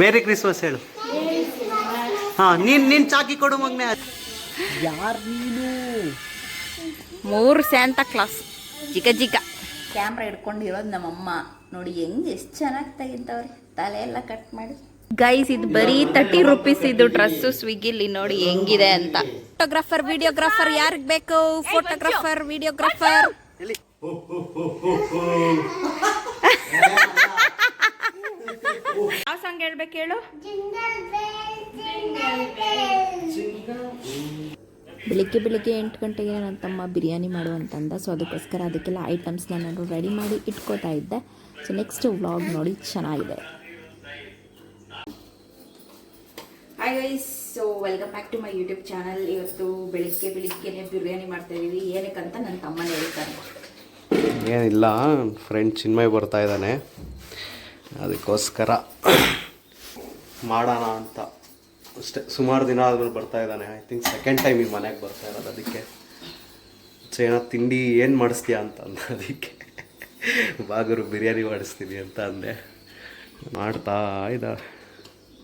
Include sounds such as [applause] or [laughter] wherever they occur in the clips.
ಮೇರಿ Christmas ಹೇಳು. ಹಾಂ ನೀನು ನೀನು ಚಾಕಿ ಕೊಡು ಮಗ್ನೆ. ಯಾರು ನೀನು? ಮೂರು ಸ್ಯಾಂತ ಕ್ಲಾಸ್ ಚಿಕ್ಕ ಚಿಕ್ಕ. ಕ್ಯಾಮ್ರಾ ಹಿಡ್ಕೊಂಡಿರೋದು ನಮ್ಮಮ್ಮ. ನೋಡಿ ಹೆಂಗೆ ಎಷ್ಟು ಚೆನ್ನಾಗಿ ತೆಗಿತಾವ್ರಿ. ತಲೆ ಎಲ್ಲ ಕಟ್ ಮಾಡಿ. ಗೈಸ್ ಇದು ಬರೀ ತರ್ಟಿ ರುಪೀಸ್ ಇದು ಡ್ರೆಸ್ಸು ಸ್ವಿಗ್ಗಿಲಿ ನೋಡಿ ಹೆಂಗಿದೆ ಅಂತ. ಫೋಟೋಗ್ರಾಫರ್ ವಿಡಿಯೋಗ್ರಾಫರ್ ಯಾರಿಗೆ ಬೇಕು? ಫೋಟೋಗ್ರಾಫರ್ ವಿಡಿಯೋಗ್ರಾಫರ್ ಎಲ್ಲಿ? [laughs] ಯಾವ ಸಾಂಗ್ ಹೇಳ್ಬೇಕು ಹೇಳು? ಬೆಳಿಗ್ಗೆ ಬೆಳಿಗ್ಗೆ ಎಂಟು ಗಂಟೆಗೆ ನನ್ನ ತಮ್ಮ ಬಿರಿಯಾನಿ ಮಾಡು ಅಂತಂದ ಸೊ ಅದಕ್ಕೋಸ್ಕರ ಅದಕ್ಕೆಲ್ಲ ಐಟಮ್ಸ್ನ ನಾನು ರೆಡಿ ಮಾಡಿ ಇಟ್ಕೋತಾ ಇದ್ದೆ. ಸೊ ನೆಕ್ಸ್ಟ್ ವ್ಲಾಗ್ ನೋಡಿ ಚೆನ್ನಾಗಿದೆ. Hi guys so welcome back to my YouTube channel ಇವತ್ತು ಬೆಳಿಗ್ಗೆ ಬೆಳಿಗ್ಗೆನೆ ಬಿರಿಯಾನಿ ಮಾಡ್ತಾ ಇದೀವಿ. ಏನಕ್ಕಂತ ನನ್ನ ತಮ್ಮನೇ ಹೇಳ್ತಾನೆ. ಏನಿಲ್ಲ ಫ್ರೆಂಡ್ ಚಿನ್ಮಯ್ ಬರ್ತಾ ಇದ್ದಾನೆ. ಅದಕ್ಕೋಸ್ಕರ ಮಾಡೋಣ ಅಂತ. ಅಷ್ಟೇ, ಸುಮಾರು ದಿನ ಆದ್ಮೇಲೆ ಬರ್ತಾ ಇದ್ದಾನೆ. ಐ ಥಿಂಕ್ ಸೆಕೆಂಡ್ ಟೈಮ್ ಈ ಮನೆಗೆ ಬರ್ತಾ ಇರೋದು. ಅದಕ್ಕೆ ಏನೋ ತಿಂಡಿ ಏನು ಮಾಡಿಸ್ತೀಯಾ ಅಂತ ಅಂದ. ಅದಕ್ಕೆ ಬಾಗರು ಬಿರಿಯಾನಿ ಮಾಡಿಸ್ತೀನಿ ಅಂತ ಅಂದೆ. ಮಾಡ್ತಾ ಇದ್ದಾಳೆ.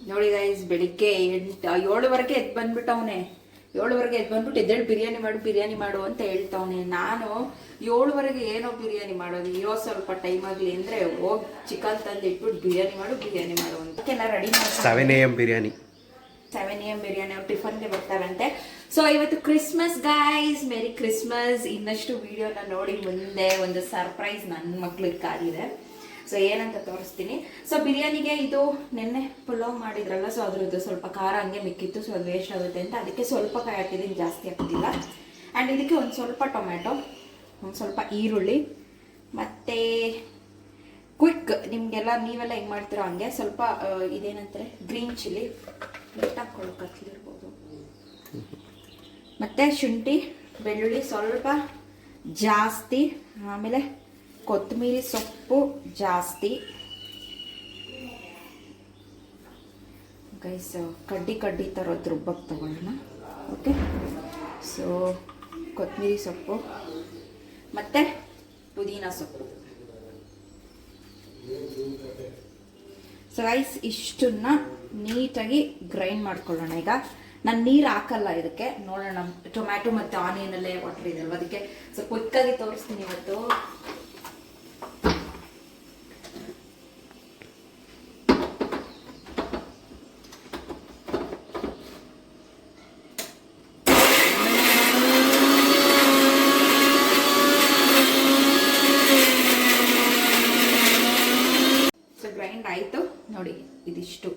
ನೋಡಿ ಗೈಸ್ ಬೆಳಿಗ್ಗೆ ಎಂಟು, ಏಳುವರೆಗೆ ಎದ್ದು ಬಂದ್ಬಿಟ್ಟವನೆ. ಏಳುವರೆಗೆ ಎದ್ದು ಬಂದ್ಬಿಟ್ಟು ಎದ್ದೇಳು ಬಿರಿಯಾನಿ ಮಾಡು ಬಿರಿಯಾನಿ ಮಾಡು ಅಂತ ಹೇಳ್ತಾವನೆ. ನಾನು ಏಳುವರೆಗೆ ಏನೋ ಬಿರಿಯಾನಿ ಮಾಡೋದು. ಇರೋ ಸ್ವಲ್ಪ ಟೈಮ್ ಆಗಲಿ ಅಂದರೆ ಹೋಗಿ ಚಿಕನ್ ತಂದು ಇಟ್ಬಿಟ್ಟು ಬಿರಿಯಾನಿ ಮಾಡು ಬಿರಿಯಾನಿ ಮಾಡು ಅಂತ. ಎಲ್ಲ ರೆಡಿ ಮಾಡಿ seven A M biryani. Seven M biryani ಅವ್ರು ಟಿಫನ್ಗೆ ಬರ್ತಾರಂತೆ. ಸೊ ಇವತ್ತು ಕ್ರಿಸ್ಮಸ್ ಗೈಸ್ ಮೇರಿ ಕ್ರಿಸ್ಮಸ್ ಇನ್ನಷ್ಟು ವಿಡಿಯೋನ ನೋಡಿ ಮುಂದೆ ಒಂದು ಸರ್ಪ್ರೈಸ್ ನನ್ನ ಮಕ್ಳಿಗೆ ಕಾದಿದೆ. ಸೊ ಏನಂತ ತೋರಿಸ್ತೀನಿ. ಸೊ ಬಿರಿಯಾನಿಗೆ ಇದು ನಿನ್ನೆ ಪುಲಾವ್ ಮಾಡಿದ್ರಲ್ಲ ಸೊ ಅದ್ರದ್ದು ಸ್ವಲ್ಪ ಖಾರ ಹಂಗೆ ಮಿಕ್ಕಿತ್ತು ಸೊ ಅದು ವೇಸ್ಟ್ ಆಗುತ್ತೆ ಅಂತ. ಅದಕ್ಕೆ ಸ್ವಲ್ಪ ಕಾಯಿ ಹಾಕಿದ್ದೀನಿ, ಜಾಸ್ತಿ ಹಾಕ್ತಿಲ್ಲ. ಆ್ಯಂಡ್ ಇದಕ್ಕೆ ಒಂದು ಸ್ವಲ್ಪ ಟೊಮ್ಯಾಟೊ, ಒಂದು ಸ್ವಲ್ಪ ಈರುಳ್ಳಿ, ಮತ್ತು ಕ್ವಿಕ್ ನಿಮಗೆಲ್ಲ ನೀವೆಲ್ಲ ಹೆಂಗೆ ಮಾಡ್ತೀರೋ ಹಂಗೆ ಸ್ವಲ್ಪ ಇದೇನಂತಾರೆ ಗ್ರೀನ್ ಚಿಲ್ಲಿ ಕತ್ಲಿರ್ಬೋದು ಮತ್ತು ಶುಂಠಿ, ಬೆಳ್ಳುಳ್ಳಿ ಸ್ವಲ್ಪ ಜಾಸ್ತಿ, ಆಮೇಲೆ ಕೊತ್ತಂಬರಿ ಸೊಪ್ಪು ಜಾಸ್ತಿ. ಗೈಸ್ ಕಡ್ಡಿ ಕಡ್ಡಿ ಥರದ್ದು ರುಬ್ಬಕ್ಕೆ ತಗೊಳ್ಳೋಣ. ಓಕೆ ಸೊ ಕೊತ್ತಂಬರಿ ಸೊಪ್ಪು. ಮತ್ತು ಪುದೀನ ಸೊಪ್ಪು. ಸೊ ರೈಸ್ ಇಷ್ಟನ್ನ ನೀಟಾಗಿ ಗ್ರೈಂಡ್ ಮಾಡ್ಕೊಳ್ಳೋಣ. ಈಗ ನಾನು ನೀರು ಹಾಕಲ್ಲ ಇದಕ್ಕೆ. ನೋಡೋಣ, ಟೊಮ್ಯಾಟೊ ಮತ್ತು ಆನಿಯನ್ ಅಲ್ಲೇ ವಾಟರ್ ಇದೆ ಅದಕ್ಕೆ ಸೊ ಕ್ವಿಕ್ಕಾಗಿ ತೋರಿಸ್ತೀನಿ ಇವತ್ತು ಸೊ ಗ್ರೈಂಡ್ ಆಯಿತು ನೋಡಿ ಇದಿಷ್ಟು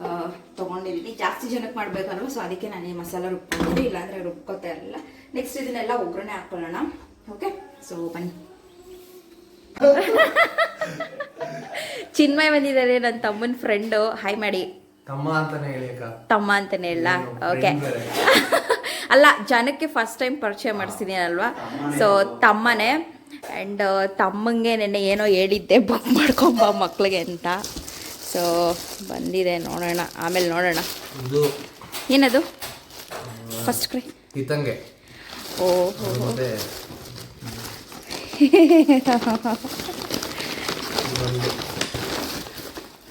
ಆ, ತಗೊಂಡಿದ್ದೀನಿ ಜಾಸ್ತಿ ಜನಕ್ಕೆ ಮಾಡ್ಬೇಕಲ್ವ ಸೊ ಅದಕ್ಕೆ ನಾನು ಈ ಮಸಾಲ ರುಬ್ಕೊಂಡಿದ್ದೆ ಇಲ್ಲಾಂದ್ರೆ ರುಬ್ಕೋತಾ ಇರಲಿಲ್ಲ. ನೆಕ್ಸ್ಟ್ ಇದನ್ನೆಲ್ಲ ಒಗ್ಗರಣೆ ಹಾಕೊಳ್ಳೋಣ. ಓಕೆ ಸೊ ಬನ್ನಿ. ಚಿನ್ಮಯ್ ಬಂದಿದ್ದಾರೆ ನನ್ನ ತಮ್ಮನ ಫ್ರೆಂಡು ಹಾಯ್ ಮಾಡಿ ತಮ್ಮ ಅಂತಾನೆ ಹೇಳಿ ತಮ್ಮ ಅಂತಾನೆ ಇಲ್ಲ. ಓಕೆ [laughs] ಅಲ್ಲ ಜನಕ್ಕೆ ಫಸ್ಟ್ ಟೈಮ್ ಪರಿಚಯ ಮಾಡಿಸಿದ್ದೀನಲ್ವಾ ಸೊ ತಮ್ಮನೇ. ಆ್ಯಂಡ್ ತಮ್ಮಂಗೆ ನೆನ್ನೆ ಏನೋ ಹೇಳಿದ್ದೆ ಬುಕ್ ಮಾಡ್ಕೊಂಬ ಮಕ್ಳಿಗೆ ಅಂತ. ಸೊ ಬಂದಿದೆ ನೋಡೋಣ. ಆಮೇಲೆ ನೋಡೋಣ. ಇದು ಏನದು? ಫಸ್ಟ್ ಕ್ರೈ ಹಿತಂಗೆ. ಓ.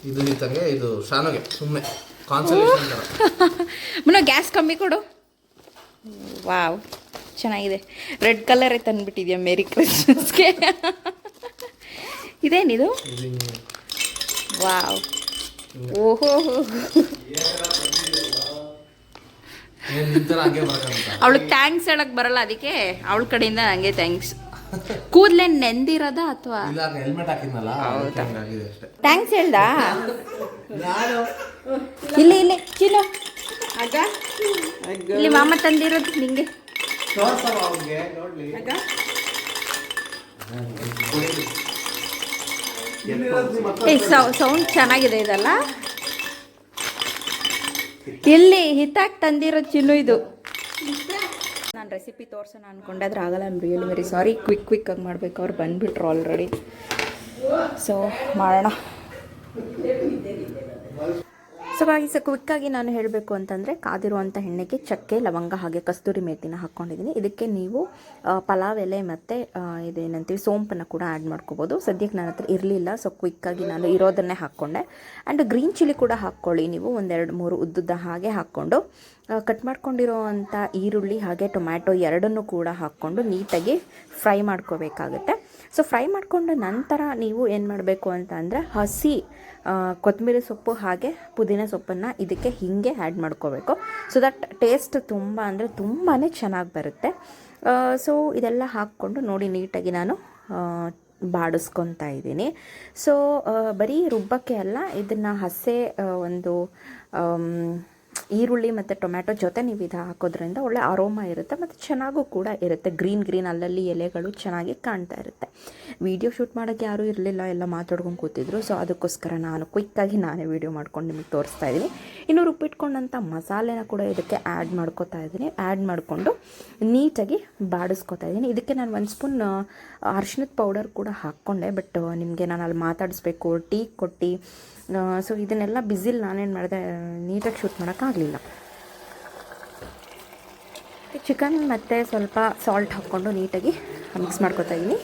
ಇದು ಹಿತಂಗೆ ಇದು ಶಾನುಗೆ ಸುಮ್ಮನೆ. ಮುನ್ನ ಗ್ಯಾಸ್ ಕಮ್ಮಿ ಕೊಡು. ವಾವ್. ಚೆನ್ನಾಗಿದೆ. ರೆಡ್ ಕಲರೇ ತಂದ್ಬಿಟ್ಟಿದ್ಯಾ ಮೇರಿ ಕ್ರಿಸ್ಮಸ್ಗೆ ಇದೇನಿದು? ಇದು ವಾವ್. ಓಹೋ. ಅವಳಿಗೆ ಥ್ಯಾಂಕ್ಸ್ ಹೇಳಕ್ ಬರಲ್ಲ ಅದಕ್ಕೆ ಅವಳ ಕಡೆಯಿಂದ ನಂಗೆ ಥ್ಯಾಂಕ್ಸ್ ಕೂದಲೇ ನೆಂದಿರದ ಅಥವಾ? ಇಲ್ಲ ಹೆಲ್ಮೆಟ್ ಹಾಕಿದ್ನಲ್ಲ ಅದಕ್ಕೆ ಅಷ್ಟೇ. ಥ್ಯಾಂಕ್ಸ್ ಹೇಳ್ದ? ಇಲ್ಲಿ ಇಲ್ಲಿ ಚಿನ್ನು ಇಲ್ಲಿ ಮಾಮ ತಂದಿರೋದು ನಿಂಗೆ. ಸೌಂಡ್ ಚೆನ್ನಾಗಿದೆ ಇದಲ್ಲ. ಇಲ್ಲಿ ಹಿತಾಕ್ ತಂದಿರೋ ಚಿನ್ನು ಇದು? ನಾನು ರೆಸಿಪಿ ತೋರ್ಸೋಣ ಅನ್ಕೊಂಡಾದ್ರೆ ಆಗಲ್ಲ I'm really very sorry quick quick ಆಗಿ ಮಾಡ್ಬೇಕು, ಅವ್ರು ಬಂದುಬಿಟ್ರು ಆಲ್ರೆಡಿ ಸೊ ಮಾಡೋಣ. ಸೊ ಕ್ವಿಕ್ ಕ್ವಿಕ್ಕಾಗಿ ನಾನು ಹೇಳಬೇಕು ಅಂತಂದರೆ ಕಾದಿರುವಂಥ ಎಣ್ಣೆಗೆ ಚಕ್ಕೆ, ಲವಂಗ ಹಾಗೆ ಕಸ್ತೂರಿ ಮೇಥಿನ ಹಾಕ್ಕೊಂಡಿದ್ದೀನಿ. ಇದಕ್ಕೆ ನೀವು ಪಲಾವ್ ಎಲೆ ಮತ್ತು ಇದೇನಂತೀವಿ, ಸೋಂಪನ್ನು ಕೂಡ ಆ್ಯಡ್ ಮಾಡ್ಕೋಬೋದು. ಸದ್ಯಕ್ಕೆ ನನ್ನ ಹತ್ರ ಇರಲಿಲ್ಲ ಸೊ ಕ್ವಿಕ್ಕಾಗಿ ನಾನು ಇರೋದನ್ನೇ ಹಾಕ್ಕೊಂಡೆ. ಆ್ಯಂಡ್ ಗ್ರೀನ್ ಚಿಲ್ಲಿ ಕೂಡ ಹಾಕ್ಕೊಳ್ಳಿ ನೀವು, ಒಂದೆರಡು ಮೂರು ಉದ್ದುದ್ದ ಹಾಗೆ ಹಾಕ್ಕೊಂಡು. ಕಟ್ ಮಾಡ್ಕೊಂಡಿರೋ ಈರುಳ್ಳಿ ಹಾಗೆ ಟೊಮ್ಯಾಟೊ ಎರಡನ್ನೂ ಕೂಡ ಹಾಕ್ಕೊಂಡು ನೀಟಾಗಿ ಫ್ರೈ ಮಾಡ್ಕೋಬೇಕಾಗುತ್ತೆ. ಸೊ ಫ್ರೈ ಮಾಡಿಕೊಂಡ ನಂತರ ನೀವು ಏನು ಮಾಡಬೇಕು ಅಂತ ಅಂದರೆ ಹಸಿ ಕೊತ್ತಂಬರಿ ಸೊಪ್ಪು ಹಾಗೆ ಪುದೀನ ಸೊಪ್ಪನ್ನು ಇದಕ್ಕೆ ಹೀಗೆ ಆ್ಯಡ್ ಮಾಡ್ಕೋಬೇಕು. ಸೊ ದಟ್ ಟೇಸ್ಟ್ ತುಂಬ ಅಂದರೆ ತುಂಬಾ ಚೆನ್ನಾಗಿ ಬರುತ್ತೆ. ಸೊ ಇದೆಲ್ಲ ಹಾಕ್ಕೊಂಡು ನೋಡಿ ನೀಟಾಗಿ ನಾನು ಬಾಡಿಸ್ಕೊತಾ ಇದ್ದೀನಿ. ಸೊ ಬರೀ ರುಬ್ಬಕ್ಕೆ ಅಲ್ಲ, ಇದನ್ನು ಹಸೆ ಒಂದು ಈರುಳ್ಳಿ ಮತ್ತು ಟೊಮ್ಯಾಟೊ ಜೊತೆ ನೀವು ಇದು ಹಾಕೋದ್ರಿಂದ ಒಳ್ಳೆ ಅರೋಮ ಇರುತ್ತೆ ಮತ್ತು ಚೆನ್ನಾಗೂ ಕೂಡ ಇರುತ್ತೆ. ಗ್ರೀನ್ ಗ್ರೀನ್ ಅಲ್ಲಲ್ಲಿ ಎಲೆಗಳು ಚೆನ್ನಾಗಿ ಕಾಣ್ತಾ ಇರುತ್ತೆ. ವಿಡಿಯೋ ಶೂಟ್ ಮಾಡೋಕ್ಕೆ ಯಾರೂ ಇರಲಿಲ್ಲ, ಎಲ್ಲ ಮಾತಾಡ್ಕೊಂಡು ಕೂತಿದ್ರು. ಸೊ ಅದಕ್ಕೋಸ್ಕರ ನಾನು ಕ್ವಿಕ್ಕಾಗಿ ನಾನೇ ವಿಡಿಯೋ ಮಾಡ್ಕೊಂಡು ನಿಮಗೆ ತೋರಿಸ್ತಾ ಇದ್ದೀನಿ. ಇನ್ನು ರುಬ್ಬಿಟ್ಕೊಂಡಂಥ ಮಸಾಲೆನ ಕೂಡ ಇದಕ್ಕೆ ಆ್ಯಡ್ ಮಾಡ್ಕೋತಾ ಇದ್ದೀನಿ. ಆ್ಯಡ್ ಮಾಡಿಕೊಂಡು ನೀಟಾಗಿ ಬಾಡಿಸ್ಕೊತಾ ಇದ್ದೀನಿ. ಇದಕ್ಕೆ ನಾನು ಒಂದು ಸ್ಪೂನ್ ಅರ್ಶಿನದ ಪೌಡರ್ ಕೂಡ ಹಾಕ್ಕೊಂಡೆ. ಬಟ್ ನಿಮಗೆ ನಾನು ಅಲ್ಲಿ ಮಾತಾಡಿಸ್ಬೇಕು. ಟೀ ಕೊಟ್ಟು ಸೊ ಇದನ್ನೆಲ್ಲ ಬಿಸಿಲ್ ನಾನೇನು ಮಾಡಿದೆ, ನೀಟಾಗಿ ಶೂಟ್ ಮಾಡೋಕ್ಕಾಗಲಿಲ್ಲ ಚಿಕನ್ ಮತ್ತು ಸ್ವಲ್ಪ ಸಾಲ್ಟ್ ಹಾಕ್ಕೊಂಡು ನೀಟಾಗಿ ಮಿಕ್ಸ್ ಮಾಡ್ಕೊತಾ ಇದ್ದೀನಿ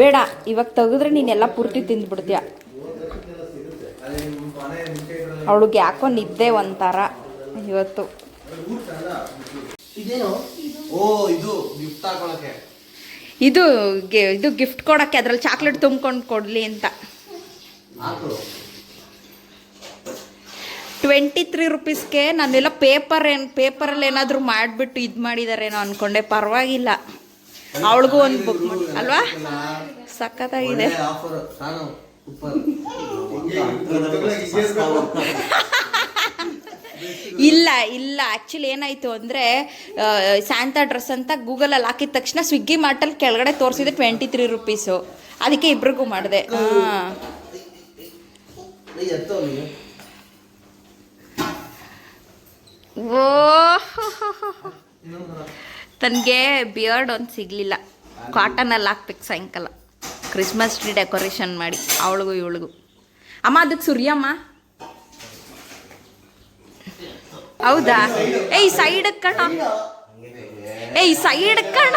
ಬೇಡ, ಇವಾಗ ತೆಗೆದ್ರೆ ನೀನೆಲ್ಲ ಪೂರ್ತಿ ತಿಂದ್ಬಿಡ್ತೀಯ. ಅವಳಿಗೆ ಯಾಕೋ ನಿದ್ದೆ ಒಂಥರ. ಇವತ್ತು. ಇದೇನು? ಓ ಇದು ಇದು ಇದು ಗಿಫ್ಟ್ ಕೊಡಕ್ಕೆ ಅದ್ರಲ್ಲಿ ಚಾಕ್ಲೇಟ್ ತುಂಬ್ಕೊಂಡು ಕೊಡಲಿ ಅಂತ. ಟ್ವೆಂಟಿ ತ್ರೀ ರುಪೀಸ್ಗೆ ನಾನೆಲ್ಲ ಪೇಪರ್ ಏನು ಪೇಪರಲ್ಲಿ ಏನಾದರೂ ಮಾಡಿಬಿಟ್ಟು ಇದು ಮಾಡಿದಾರೇನೋ ಅಂದ್ಕೊಂಡೆ ಪರವಾಗಿಲ್ಲ. ಅವಳಿಗೂ ಒಂದು ಬುಕ್ ಮಾಡಿ ಅಲ್ವಾ? ಸಖತ್ತಾಗಿದೆ. ಆಫರ್ ಸಾನು ಸೂಪರ್ [laughs] ಇಲ್ಲ ಇಲ್ಲ. ಆ್ಯಕ್ಚುಲಿ ಏನಾಯಿತು ಅಂದರೆ ಸ್ಯಾಂತಾ ಡ್ರೆಸ್ ಅಂತ ಗೂಗಲಲ್ಲಿ ಹಾಕಿದ ತಕ್ಷಣ ಸ್ವಿಗ್ಗಿ ಮಾರ್ಟಲ್ಲಿ ಕೆಳಗಡೆ ತೋರಿಸಿದೆ ಟ್ವೆಂಟಿ ತ್ರೀ ರುಪೀಸು ಅದಕ್ಕೆ ಇಬ್ರಿಗೂ ಮಾಡಿದೆ. ಹಾಂ. ಓ. ತನಗೆ ಬಿಯರ್ಡ್ ಒಂದು ಸಿಗಲಿಲ್ಲ. ಕಾಟನಲ್ಲಿ ಹಾಕ್ಬೇಕು ಸಾಯಂಕಾಲ. ಕ್ರಿಸ್ಮಸ್ ಟ್ರೀ ಡೆಕೋರೇಷನ್ ಮಾಡಿ ಅವಳಿಗೂ ಇವಳಿಗೂ. ಅಮ್ಮ ಅದಕ್ಕೆ ಸುರಿಯಮ್ಮ ಹೌದಾ? ಏಯ್ ಸೈಡ್ ಕಣ. ಏಯ್ ಸೈಡ್ ಕಣ.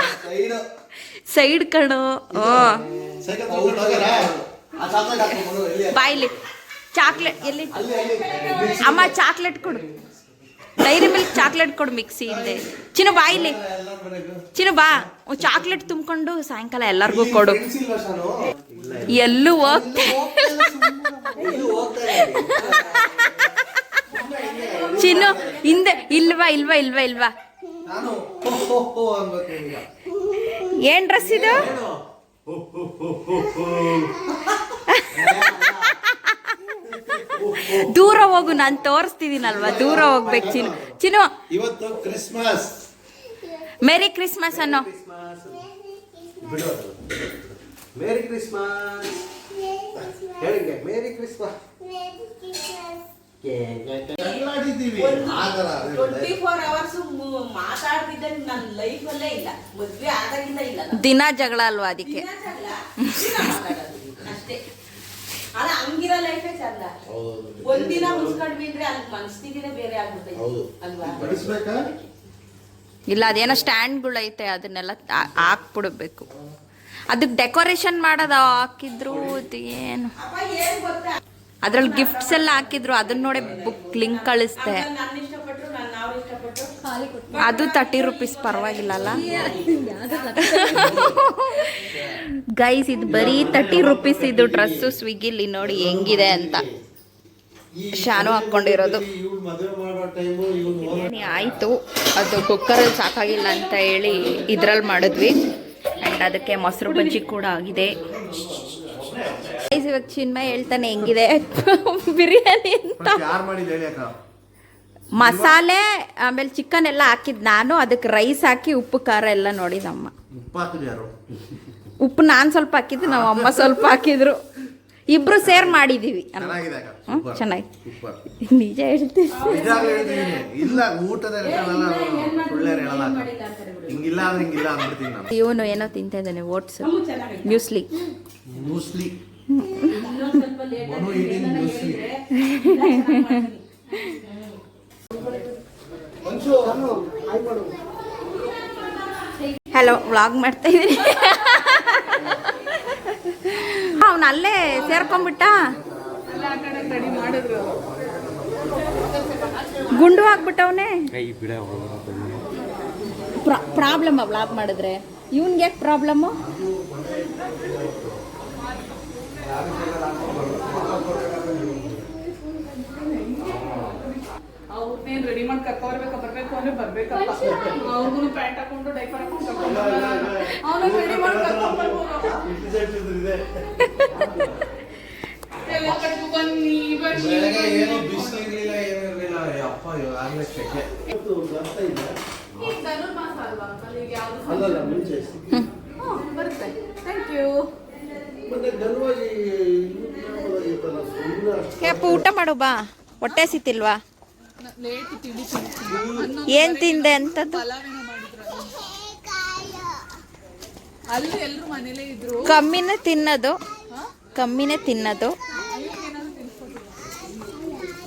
ಸೈಡ್ ಕಣು. ಓ. ಬಾಯ್ಲಿ ಚಾಕ್ಲೇಟ್ ಎಲ್ಲಿ? ಅಮ್ಮ ಚಾಕ್ಲೇಟ್ ಕೊಡು. ಡೈರಿ ಮಿಲ್ಕ್ ಚಾಕ್ಲೇಟ್ ಕೊಡು ಮಿಕ್ಸಿ ಇದೆ. ಚಿನ್ನ, ಬಾ ಇಲ್ಲಿ. ಚಿನ್ನು, ಬಾ. ಚಾಕ್ಲೇಟ್ ತುಂಬಿಕೊಂಡು ಸಾಯಂಕಾಲ ಎಲ್ಲರಿಗೂ ಕೊಡು. ಎಲ್ಲೂ ಹೋಗ್ತೆ ಚಿನ್ನು ಹಿಂದೆ ಇಲ್ವಾ ಇಲ್ವಾ ಇಲ್ವಾ ಇಲ್ವಾ? ಏನ್ ಡ್ರೆಸ್ ಇದು? ದೂರ ಹೋಗು ನಾನು ತೋರಿಸ್ತಿದ್ದೀನಲ್ವಾ? ದೂರ ಹೋಗ್ಬೇಕು ಚಿನ್ನು. ಚಿನ್ನು. ಇವತ್ತು ಕ್ರಿಸ್ಮಸ್. ಮೇರಿ ಕ್ರಿಸ್ಮಸ್ ಅನ್ನೋ. ಮೇರಿ ಕ್ರಿಸ್ಮಸ್ ಹೇಳಿಗೆ ಮೇರಿ ಕ್ರಿಸ್ಮಸ್ ಕಳ್ಳಾಡಿದ್ದೀವಿ ಆಗಲ್ಲ ಟ್ವೆಂಟಿ ಫೋರ್ ಅವರ್ಸ್ ಮಾತಾಡ್ತಿದ್ದೆ ನನ್ನ ಲೈಫಲ್ಲೇ ಇಲ್ಲ. ಮದ್ವೆ ಆದಾಗಿಂದ ಇಲ್ಲ ದಿನ ಜಗಳ ಅಲ್ವಾ ಅದಕ್ಕೆ? ದಿನ ಜಗಳ, ದಿನ ಮಾತಾಡೋದು. ಅಷ್ಟೇ. ಅಲ್ಲ ಹಂಗಿರೋ ಲೈಫೇ ಚಂದ. ಒಂದಿನ ಮುನ್ಸ್ಕೊಂಡ್ವಿ ಅಂದ್ರೆ ಅಲ್ಲಿ ಮನಸ್ಥಿತಿನೇ ಬೇರೆ ಆಗ್ಬಿಡ್ತೈತೆ ಹೌದು. ಅಲ್ವಾ? ಬಡಿಸ್ಬೇಕಾ? ಇಲ್ಲ ಅದೇನೋ ಸ್ಟ್ಯಾಂಡ್ಗಳೈತೆ ಅದನ್ನೆಲ್ಲ ಹಾಕ್ಬಿಡ್ಬೇಕು. ಅದಕ್ಕೆ ಡೆಕೋರೇಷನ್ ಮಾಡೋದು ಹಾಕಿದ್ರು ಏನು ಅಪ್ಪ ಏನ್ ಗೊತ್ತಾ? ಅದ್ರಲ್ಲಿ ಗಿಫ್ಟ್ಸ್ ಎಲ್ಲ ಹಾಕಿದ್ರು. ಅದನ್ನ ನೋಡಿ ಬುಕ್ ಲಿಂಕ್ ಕಳಿಸ್ದೆ. ಅದು ತರ್ಟಿ ರುಪೀಸ್ ಪರವಾಗಿಲ್ಲಲ್ಲ? ಗೈಸ್ ಇದು ಬರೀ ತರ್ಟಿ ರುಪೀಸ್ ಇದು ಡ್ರೆಸ್ಸು ಸ್ವಿಗ್ಗಿಲಿ ನೋಡಿ ಹೆಂಗಿದೆ ಅಂತ. ಶಾನು ಹಾಕ್ಕೊಂಡಿರೋದು ಆಯ್ತು. ಅದು ಕುಕ್ಕರಲ್ಲಿ ಸಾಕಾಗಿಲ್ಲ ಅಂತ ಹೇಳಿ ಇದ್ರಲ್ಲಿ ಮಾಡಿದ್ವಿ. ಆ್ಯಂಡ್ ಅದಕ್ಕೆ ಮೊಸರು ಬಜ್ಜಿ ಕೂಡ ಆಗಿದೆ. Guys, ಇವಾಗ ಚಿನ್ಮಯ್ ಹೇಳ್ತಾನೆ ಹೆಂಗಿದೆ? [laughs] ಬಿರಿಯಾನಿ ಅಂತ. ಯಾರು ಮಾಡಿದ್ದು ಹೇಳಿ ಅಕ್ಕ. ಮಸಾಲೆ ಆಮೇಲೆ ಚಿಕನ್ ಎಲ್ಲ ಹಾಕಿದ್ ನಾನು ಅದಕ್ಕೆ ರೈಸ್ ಹಾಕಿ ಉಪ್ಪು ಖಾರ ಎಲ್ಲ ನೋಡಿದಮ್ಮ ಉಪ್ಪು ಹಾಕಿದ್ದು ಯಾರು? ಉಪ್ಪು ನಾನು ಸ್ವಲ್ಪ ಹಾಕಿದ್ದು ನಮ್ಮ ಅಮ್ಮ ಸ್ವಲ್ಪ ಹಾಕಿದ್ರು. ಇಬ್ರು ಸೇರ್ ಮಾಡಿದೀವಿ. ಚೆನ್ನಾಗಿದೆ ಅಕ್ಕ ಹ್ಮ್, ಸೂಪರ್ ಚೆನ್ನಾಗಿ. ನಿಜ ಹೇಳ್ತೀನಿ. ಇಲ್ಲ ಊಟದ ಹೇಳಲ್ಲ ಸುಳ್ಳೇರ್ ಹೇಳಲ್ಲ ಅಕ್ಕ. ಹಿಂಗಿಲ್ಲ ಅಂದ್ರೆ ಹಿಂಗಿಲ್ಲ ಅಂದ್ಬಿಡ್ತೀನಿ ನಾನು. ಇವನು ಏನೋ ತಿಂತಾ ಇದ್ದಾನೆ ಓಟ್ಸ್ ಮ್ಯೂಸ್ಲಿ ಹಲೋ ವ್ಲಾಗ್ ಮಾಡ್ತಾ ಇದ್ದೀನಿ. ಅವನು ಅಲ್ಲೇ ಸೇರ್ಕೊಂಡ್ಬಿಟ್ಟ? ಗುಂಡು ಹಾಕ್ಬಿಟ್ಟವನೇ ಪ್ರಾಬ್ಲಮ್ ವ್ಲಾಗ್ ಮಾಡಿದ್ರೆ? ಇವನ್ಗೆ ಯಾಕೆ ಪ್ರಾಬ್ಲಮ್ಮು ಅವ್ರನ್ನೇನ್ ರೆಡಿ ಮಾಡಿ ಕರ್ಕೊ ಬರಬೇಕು ಬರ್ಬೇಕು ಅಂದ್ರೆ ಬರ್ಬೇಕಪ್ಪ. ಅವ್ರಿಗೂ ಪ್ಯಾಂಟ್ ಹಾಕೊಂಡು ಡೈಪರ್ ಹಾಕೊಂಡು ಕರ್ಕೊಂಡು ಅವನು ರೆಡಿ ಮಾಡಿ ಕರ್ಕೊಂಡ್ ಬರ್ಬೋದು ಎಲ್ಲ ಕಡೆಗೂ ಬನ್ನಿ ಬನ್ನಿ ಏನು ಬಿಸಿಲು ಇರ್ಲಿಲ್ಲ ಏನು ಇರ್ಲಿಲ್ಲ ಅಪ್ಪ ಆಗ್ಲೇ ಸೆಕೆ ಧನುರ್ಮಾಸ ಅಲ್ವಾ? ಅಲ್ಲಿಗೆ ಯಾವ್ದು ಅಲ್ಲಲ್ಲ ಮುಂಚೆ ಹ್ಮ್, ಬರುತ್ತೆ ಥ್ಯಾಂಕ್ ಯು ಮತ್ತೆ ಗನ್ವಾಜಿ ಇತ್ತಲ್ಲ ಸುಮ್ಮನೆ ಅಷ್ಟು ಯಪ್ಪ ಊಟ ಮಾಡು ಬಾ ಹೊಟ್ಟೆ ಸಿತಿಲ್ವಾ ಏನ್ ತಿಂದೆ ಅಂತದ್ದು? ಕಮ್ಮಿನೇ ತಿನ್ನೋದು. ಕಮ್ಮಿನೇ ತಿನ್ನೋದು.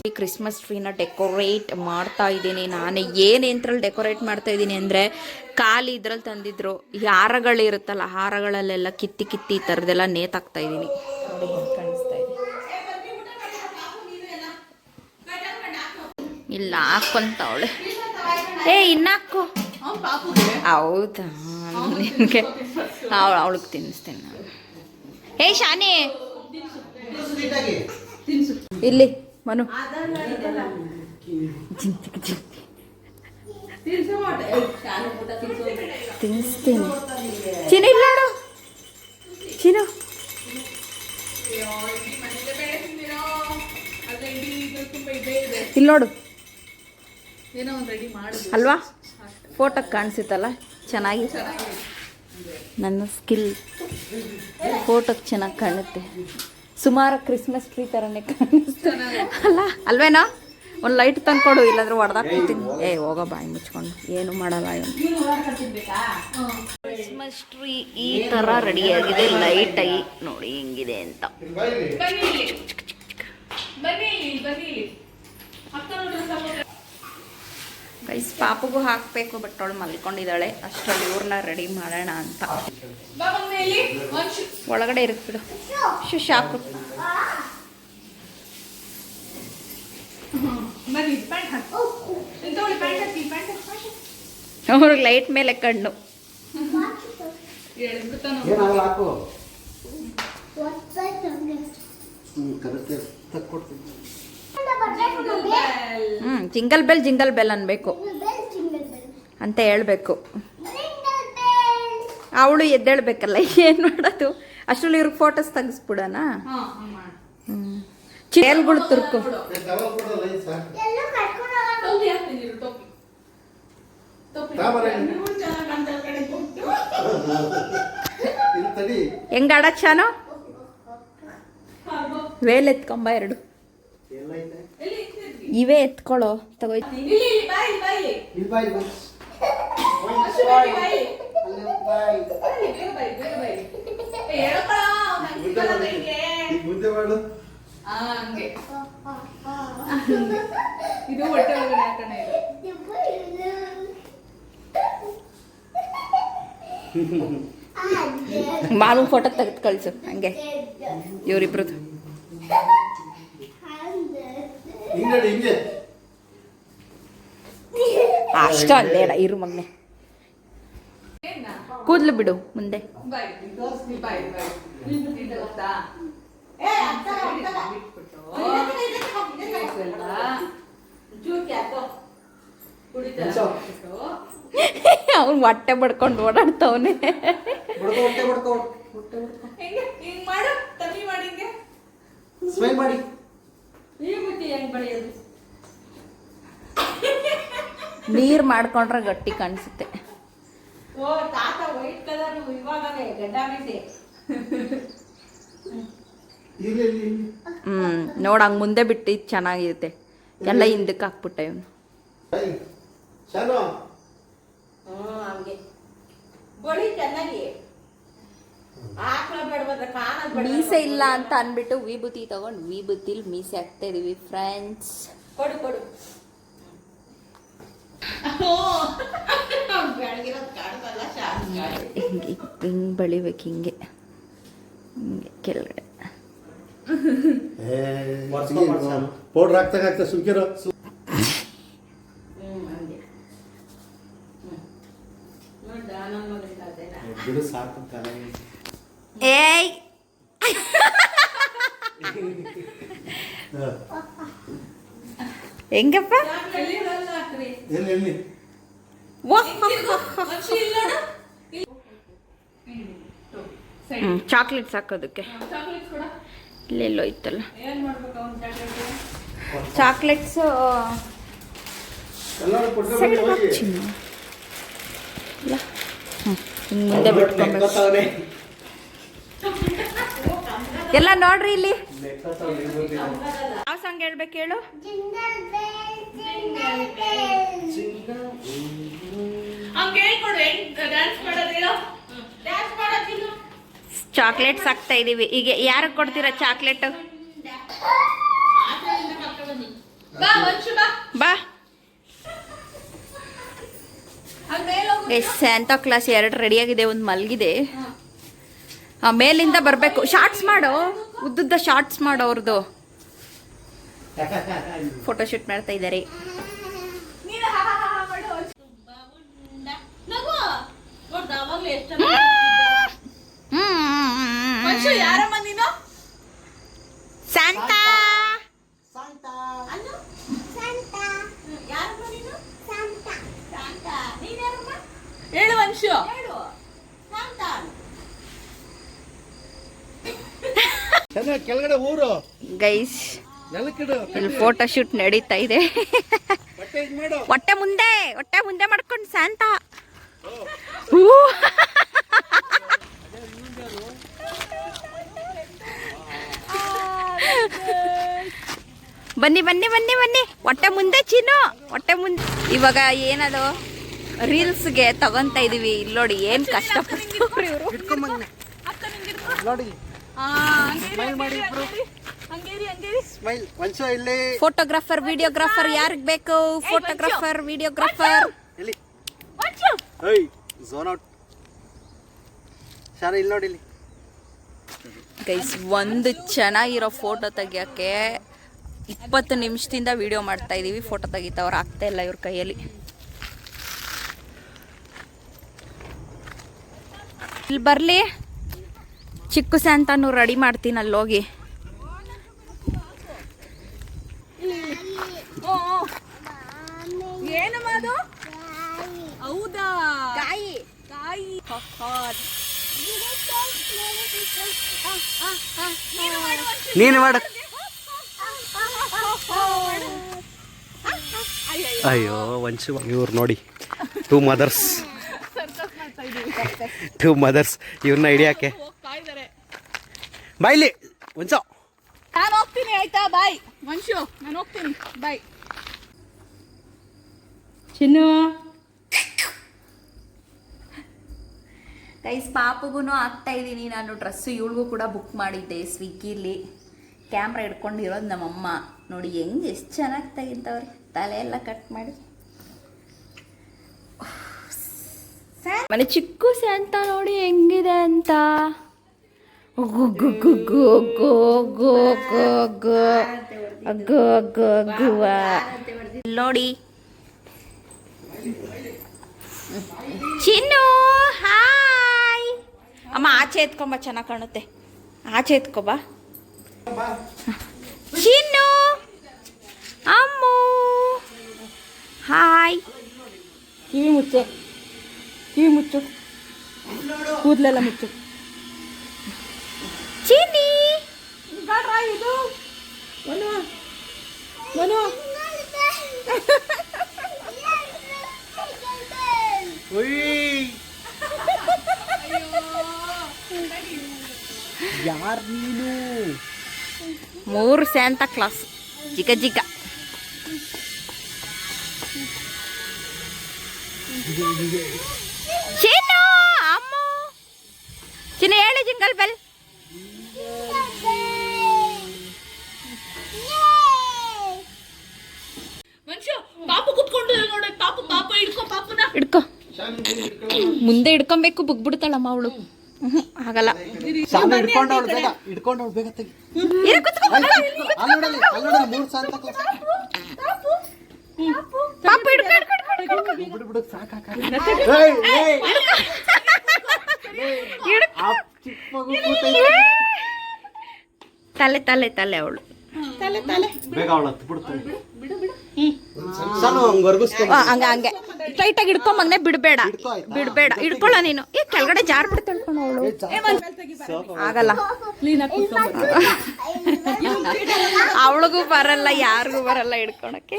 ಈ ಕ್ರಿಸ್ಮಸ್ ಟ್ರೀನ ಡೆಕೋರೇಟ್ ಮಾಡ್ತಾ ಇದ್ದೀನಿ ನಾನು. ಏನು ಯಂತ್ರಲ್ಲಿ ಡೆಕೋರೇಟ್ ಮಾಡ್ತಾ ಇದ್ದೀನಿ ಅಂದರೆ ಖಾಲಿ ಇದ್ರಲ್ಲಿ ತಂದಿದ್ರು. ಈ ಹಾರಗಳಿರುತ್ತಲ್ಲ ಹಾರಗಳಲ್ಲೆಲ್ಲ ಕಿತ್ತಿ ಕಿತ್ತಿ ಈ ಥರದ್ದೆಲ್ಲ ನೇತಾಕ್ತಾ ಇದ್ದೀನಿ ನೋಡಿ ಹೆಂಗ್ ಕಾಣಿಸ್ತಾ ಇದೆ ಇಲ್ಲ, ಹಾಕೊಂತವಳೆ. ಏ ಇನ್ನಾಕು ಹೌದಾ? ನಿನಗೆ ಅವಳು, ಅವಳಿಗೆ ತಿನ್ನಿಸ್ತೇನೆ ನಾನು. ಏ, ಶಾನಿ. ಇಲ್ಲಿ, ಮನು. ಜಿಂತಿಗೆ ಜಿಂತಿ ತಿನ್ನಿಸ್ತೀನಿ. ಚಿನ್ನು, ಇಲ್ಲ ಚಿನ್ನು. ಇಲ್ಲಿ ನೋಡು. ಏನೋ ಒಂದು ರೆಡಿ ಮಾಡುದು ಅಲ್ವಾ? ಫೋಟೋ ಕಾಣಿಸುತ್ತಲ್ಲ? ಚೆನ್ನಾಗಿ ನನ್ನ ಸ್ಕಿಲ್ ಫೋಟೋಕ್ಕೆ ಚೆನ್ನಾಗಿ ಕಾಣುತ್ತೆ. ಸುಮಾರು ಕ್ರಿಸ್ಮಸ್ ಟ್ರೀ ಥರನೇ ಕಾಣಿಸ್ತು. ಅಲ್ಲ ಅಲ್ವೇನೋ? ಒಂದು ಲೈಟ್ ತಂದ್ಕೊಡು ಇಲ್ಲಾಂದ್ರೆ ಹೊಡೆದಾಕ್ಬಿಡ್ತೀನಿ ಏ ಹೋಗೋ ಬಾಯಿ ಮುಚ್ಕೊಂಡು. ಏನು ಮಾಡಲ್ಲ ಕ್ರಿಸ್ಮಸ್ ಟ್ರೀ ಈ ಥರ ರೆಡಿಯಾಗಿದೆ. ಲೈಟಾಗಿ ನೋಡಿ ಹೆಂಗಿದೆ ಅಂತ. ಬನ್ನಿ ಇಲ್ಲಿ ಬನ್ನಿ ಇಲ್ಲಿ ಬನ್ನಿ ಇಲ್ಲಿ ಅಕ್ಕ ನೋಡ್ರಿ ಸ್ವಲ್ಪ ಗೈಸ್ ಪಾಪಗೂ ಹಾಕಬೇಕು ಬಟ್ ಅವಳು ಮಲ್ಕೊಂಡಿದ್ದಾಳೆ. ಅಷ್ಟರಲ್ಲಿ ಇವ್ರನ್ನ ರೆಡಿ ಮಾಡೋಣ ಅಂತ. ಒಳಗಡೆ ಇರುತ್ತೆ ಬಿಡು. ಹಾಕಿ. ಅವ್ರಿಗೆ ಲೈಟ್ ಮೇಲೆ ಕಣ್ಣು. ಹ್ಞೂ ಜಿಂಗಲ್ ಬೆಲ್ ಜಿಂಗಲ್ ಬೆಲ್ ಅನ್ಬೇಕು. ಅಂತ ಹೇಳ್ಬೇಕು. ಅವಳು ಎದ್ದೇಳ್ಬೇಕಲ್ಲ ಏನು ಮಾಡೋದು? ಅಷ್ಟರಲ್ಲಿ ಇವ್ರಿಗೆ ಫೋಟೋಸ್ ತೆಗಿಸ್ಬಿಡೋಣ ಹಾ ಮಾಡು. ಹ್ಞೂ ಚೇಲ್ಗಳು ತುರ್ಕು. ಟವಲ್ ಕೊಡಲ್ಲ ಇದು ಸಾಕು ಟೋಪಿ ಟೋಪಿ. ಟೋಪಿ ತಾ ಬರ ಇಲ್ಲಿ. ನೀವು ಚೆನ್ನಾಗ್ ಕಾಣ್ತಾ ಕಡೆ ತಡಿ. ಹೆಂಗ್ ಆಡಕ್ ಶಾನು ವೇಲ್ ಎತ್ಕೊಂಬ ಎರಡು? ಇವೇ ಎತ್ಕೊಳ್ಳೋ ತಗೋಯ್ತು ಇದು ಹೊಟ್ಟೆ ಒಳಗಡೆ ಹಾಕೋಣ [laughs] ಇದು ಮಾನು ಫೋಟೋ ತೆಗೆದು ಕಳಿಸು ಹಂಗೆ. ಇವರಿಬ್ರದ್ದು. ಹಿಂಗೆ. ನಡಿ, ಹಿಂಗೆ ಅಷ್ಟು ಬೇಡ ಇರು ಮಗ್ನೆ ಕೂದ್ಲು ಬಿಡು ಮುಂದೆ. ಅವ್ನು ಹೊಟ್ಟೆ ಬಡ್ಕೊಂಡು ಓಡಾಡ್ತವನೆ. ಬಡ್ಕೊ ಹೊಟ್ಟೆ ಬಡ್ಕೊ. ಹೊಟ್ಟೆ ಬಡ್ಕೊ ಹೆಂಗೆ ಹಿಂಗ್. ಮಾಡು ಮಾಡಿ. ಹಿಂಗೆ ಬಳಿಯೋದು? ನೀರು ಮಾಡ್ಕೊಂಡ್ರೆ ಗಟ್ಟಿ ಕಾಣಿಸುತ್ತೆ. ಓ ತಾತ ವೈಟ್ ಕಲರ್ ಇವಾಗಲೇ ಗಡ್ಡ ಮೀಸೆ ಇಲ್ಲಿ ಇಲ್ಲಿ ಇಲ್ಲಿ ಹ್ಮ್ ನೋಡ ಹಂಗ ಮುಂದೆ ಬಿಟ್ಟಿದ್ ಚೆನ್ನಾಗಿರುತ್ತೆ. ಎಲ್ಲ ಹಿಂದಕ್ಕೆ ಹಾಕ್ಬಿಟ್ಟೆ ಇವನು. ಹ್ಮ್ ಹಂಗೆ. ಬಳಿ ಚೆನ್ನಾಗಿ. ಮೀಸೆ ಇಲ್ಲ ಅಂತ ಅನ್ಬಿಟ್ಟು ವಿಭೂತಿ ತಗೊಂಡು ವಿಭೂತಿಲಿ ಮೀಸೆ ಹಾಕ್ತಾ ಇದೀವಿ ಫ್ರೆಂಡ್ಸ್ ಕೊಡು ಕೊಡು. ಹಿಂಗೆ ಹಿಂಗೆ ಬೆಳಿಬೇಕು ಹಿಂಗೆ. ಹಿಂಗೆ ಕೆಳಗಡೆ. ಪೌಡ್ರ್ ಹಾಕ್ತಾ ಹಾಕ್ತಾ ಸುಮ್ಕಿರೋ. ಸಾಕು ಏಯ್ [laughs] ಹೆಂಗಪ್ಪ? ಚಾಕ್ಲೇಟ್ ಹಾಕೋದಕ್ಕೆ. ಇಲ್ಲೆಲ್ಲೋ ಇತ್ತಲ್ಲ. ಚಾಕ್ಲೇಟ್ಸು ಮುಂದೆ ಬಿಟ್ಕೊಬೇಕು. ಎಲ್ಲ ನೋಡ್ರಿ ಇಲ್ಲಿ. ಯಾವ ಸಾಂಗ್ ಹೇಳ್ಬೇಕು ಹೇಳು? ಚಾಕ್ಲೇಟ್ಸ್ ಹಾಕ್ತಾ ಇದೀವಿ. ಈಗ ಯಾರಿಗೆ ಕೊಡ್ತೀರಾ ಚಾಕ್ಲೇಟ್ ಬಾ ಎಸ್ ಸ್ಯಾಂತಾ ಕ್ಲಾಸ್ ಎರಡು ರೆಡಿಯಾಗಿದೆ ಒಂದು ಮಲಗಿದೆ. ಮೇಲಿಂದ ಬರಬೇಕು. ಶಾರ್ಟ್ಸ್ ಮಾಡು. ಉದ್ದುದ್ದ ಶಾರ್ಟ್ಸ್ ಮಾಡು ಅವ್ರದ್ದು ಫೋಟೋಶೂಟ್ ಮಾಡ್ತಾ ಇದ್ದಾರೆ. ನೀನು ಹೇಳು ಹಾ ಕೆಳಗಡೆ ಊರು. ಗೈಸ್ ಇಲ್ಲಿ ಫೋಟೋ ಶೂಟ್ ನಡೀತಾ ಇದೆ. ಹೊಟ್ಟೆ ಮುಂದೆ ಹೊಟ್ಟೆ ಮುಂದೆ ಮಾಡ್ಕೊಂಡು ಸಾಂತ ಹೂ. ಬನ್ನಿ ಬನ್ನಿ ಬನ್ನಿ ಬನ್ನಿ. ಹೊಟ್ಟೆ ಮುಂದೆ ಚಿನ್ನು. ಹೊಟ್ಟೆ ಮುಂದೆ. ಇವಾಗ ಏನದು? ರೀಲ್ಸ್ಗೆ ತಗೊಂತ ಇದೀವಿ. ಇಲ್ಲಿ ನೋಡಿ ಏನ್ ಕಷ್ಟ ಇವರು ನೋಡಿ. ಫೋಟೋಗ್ರಾಫರ್ ವಿಡಿಯೋಗ್ರಾಫರ್ ಯಾರಿಗ್ ಬೇಕು? ಫೋಟೋಗ್ರಾಫರ್ ವಿಡಿಯೋಗ್ರಾಫರ್ ಗೈಸ್ ಒಂದು ಚೆನ್ನಾಗಿರೋ ಫೋಟೋ ತೆಗಿಯೋಕ್ಕೆ ಇಪ್ಪತ್ತು ನಿಮಿಷದಿಂದ ವಿಡಿಯೋ ಮಾಡ್ತಾ ಇದ್ದೀವಿ ಫೋಟೋ ತೆಗಿತಾವ್ರು ಆಗ್ತಾ ಇಲ್ಲ ಇವ್ರ ಕೈಯಲ್ಲಿ. ಇಲ್ಲಿ ಬರಲಿ. ಚಿಕ್ಕು ಸ್ಯಾಂತಾನು ರೆಡಿ ಮಾಡ್ತೀನಿ ಅಲ್ಲಿ ಹೋಗಿ ಏನಮ್ಮ ಅದು ಹೌದಾ ಕಾಯಿ ಕಾಯಿ ನೀನು ಮಾಡ. ಅಯ್ಯೋ ವಂಶು ಇವ್ರು ನೋಡಿ. ಟೂ ಮದರ್ಸ್ ಟೂ ಮದರ್ಸ್ ಇವ್ರನ್ನ ಹಿಡಿಯಾಕೆ ಹೋಗ್ತಾ ಇದಾರೆ ಬಾಯ್ಲಿ ವಂಚ ನಾನು ಹೋಗ್ತೀನಿ ಆಯ್ತಾ? ಬಾಯ್. ಮನುಷ್ಯ ನಾನು ಹೋಗ್ತೀನಿ. ಬಾಯ್. ಚಿನ್ನು. ಗೈಸ್ ಪಾಪಗೂ ಆಗ್ತಾ ಇದ್ದೀನಿ. ನಾನು ಡ್ರೆಸ್ಸು ಇವಳಿಗೂ ಕೂಡ ಬುಕ್ ಮಾಡಿದ್ದೆ ಸ್ವಿಗ್ಗಿಲಿ ಕ್ಯಾಮ್ರಾ ಹಿಡ್ಕೊಂಡಿರೋದು ನಮ್ಮಮ್ಮ. ನೋಡಿ ಹೆಂಗೆ ಎಷ್ಟು ಚೆನ್ನಾಗಿ ತೆಗಿತಾವ್ರೆ ತಲೆ ಎಲ್ಲ ಕಟ್ ಮಾಡಿ. ಮನೆ ಚಿಕ್ಕು ಅಂತ ನೋಡಿ ಹೆಂಗಿದೆ ಅಂತ. ನೋಡಿ ಚಿನ್ನು ಹಾಯ್ ಅಮ್ಮ ಆಚೆ ಎತ್ಕೊಂಬ ಚೆನ್ನಾಗಿ ಕಾಣುತ್ತೆ ಆಚೆ ಎತ್ಕೊಬ ಚಿನ್ನು ಅಮ್ಮು ಹಾಯ್ ಕಿವಿ ಮುಚ್ಚು ಕಿವಿ ಮುಚ್ಚು ಕೂದಲೆಲ್ಲ ಮುಚ್ಚು Mana? Yar Nino. Mur Santa Claus. Jika jika. ಮುಂದೆ ಹಿಡ್ಕೊಬೇಕು ಬುಗ್ಬಿಡ್ತಾಳಮ್ಮ ಅವಳು. ಆಗಲ್ಲ. ತಲೆ ಬೇಗ ಹಿಡ್ಕೊಂಡು ಅವಳು ತಲೆ ತಲೆ ತಲೆ ಅವಳು. ಬೇಗ ಅವಳು ಹತ್ತು ಸಣ್ಣ ಹಂಗೆ ಹಂಗ. ಟೈಟ್ ಆಗಿ ಹಿಡ್ಕೊಂಡ್ ಮಗನೆ ಬಿಡ್ಬೇಡ. ಬಿಡ್ಬೇಡ. ಹಿಡ್ಕೊಳ್ಳ ನೀನು. ಈ ಕೆಳಗಡೆ ಜಾರ್ ಬಿಡ್ತಾಳೆ ಕಣೋ ಅವಳು. ಆಗಲ್ಲ. ಅವಳಿಗೂ ಬರಲ್ಲ ಯಾರಿಗೂ ಬರಲ್ಲ ಹಿಡ್ಕೊಳಕ್ಕೆ.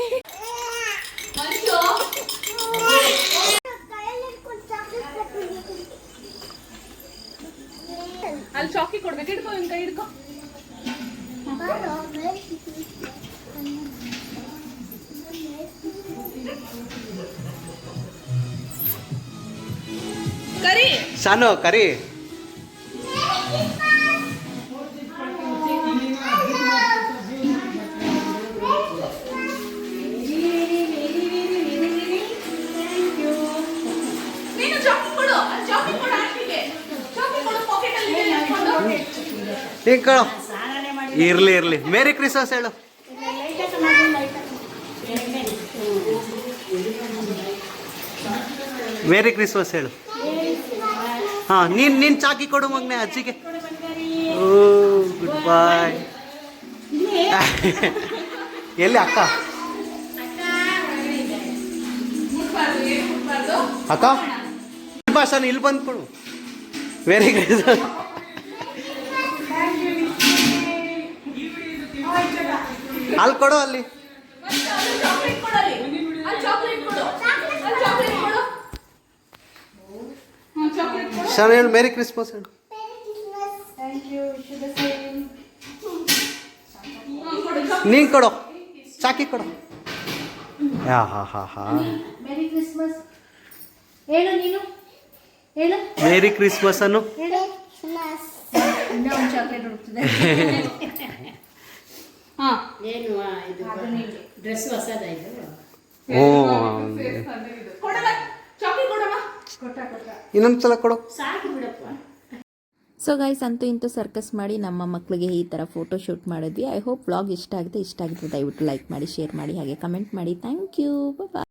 ಅಲ್ಲಿ ಚಾಕಿ ಕೊಡ್ಬೇಕು. ಹಿಡ್ಕೋ ಕೈ ಹಿಡ್ಕೋ ಕರಿ ಶಾನು ಕರಿ ನೀನು ಚಾಕಿ ಕೊಡು ಅಲ್ಲಿ ಚಾಕಿ ಕೊಡು ಆಂಟಿಗೆ ಚಾಕಿ ಕೊಡು ಪಾಕೆಟ್ ಅಲ್ಲಿ ಇದೆ ಸಾನು ಕರಿ. ಕಣೋ ಇರ್ಲಿ ಇರ್ಲಿ. ಮೇರಿ ಕ್ರಿಸ್ಮಸ್ ಹೇಳು. ಮೇರಿ ಕ್ರಿಸ್ಮಸ್ ಹೇಳು. ಹಾ, ನೀನ್ ನೀನ್ ಚಾಕಿ ಕೊಡು ಮಗ್ನೆ, ಅಜ್ಜಿಗೆ. ಓ ಗುಡ್ ಬಾಯ್ [laughs] ಎಲ್ಲಿ ಅಕ್ಕ? ಅಕ್ಕ? ಭಾಷಾನ ಇಲ್ಲಿ ಬಂದ್ಕೊಡು ವೆರಿ ಕ್ರಿಸ್ಮಸ್ ಅಲ್ಲಿ ಕೊಡು ಕೊಡು ಅಲ್ಲಿ ಚಾಕ್ಲೇಟ್ ಕೊಡು ಅಲ್ಲಿ ಚಾಕ್ಲೇಟ್ ಕೊಡು ಹ್ಮ್ ಶಾನ ಹೇಳು ಮೇರಿ ಕ್ರಿಸ್ಮಸ್ ಹೇಳು. ನೀನ್ ಕೊಡೋ ಚಾಕಿ ಕೊಡೋ. ಹಾ ಹಾ ಹಾ ಹಾ. ಮೇರಿ ಕ್ರಿಸ್ಮಸ್ ಹೇಳು ನೀನು. ಹೇಳು. ಮೇರಿ ಕ್ರಿಸ್ಮಸ್ ಅನ್ನು. ಇನ್ನೂ ಒಂದು ಚಾಕ್ಲೇಟ್ ಹುಡುಕ್ತಿದೆ. [laughs] ಹಾ. ಡ್ರೆಸ್ ಹೊಸದ ಇದು? ಓ ಇನ್ನೊಂದ್ಸಲ ಕೊಡು. ಸಾಕು ಬಿಡಪ್ಪ. ಸೊ ಗೈಸ್ ಅಂತೂ ಇಂತೂ ಸರ್ಕಸ್ ಮಾಡಿ ನಮ್ಮ ಮಕ್ಕಳಿಗೆ ಈ ಥರ ಫೋಟೋ ಶೂಟ್ ಮಾಡಿದ್ವಿ. ಐ ಹೋಪ್ ವ್ಲಾಗ್ ಇಷ್ಟ ಆಗಿದೆ. ಇಷ್ಟ ಆಗಿದ್ರೆ ದಯವಿಟ್ಟು ಲೈಕ್ ಮಾಡಿ ಶೇರ್ ಮಾಡಿ ಹಾಗೆ ಕಮೆಂಟ್ ಮಾಡಿ. Thank you bye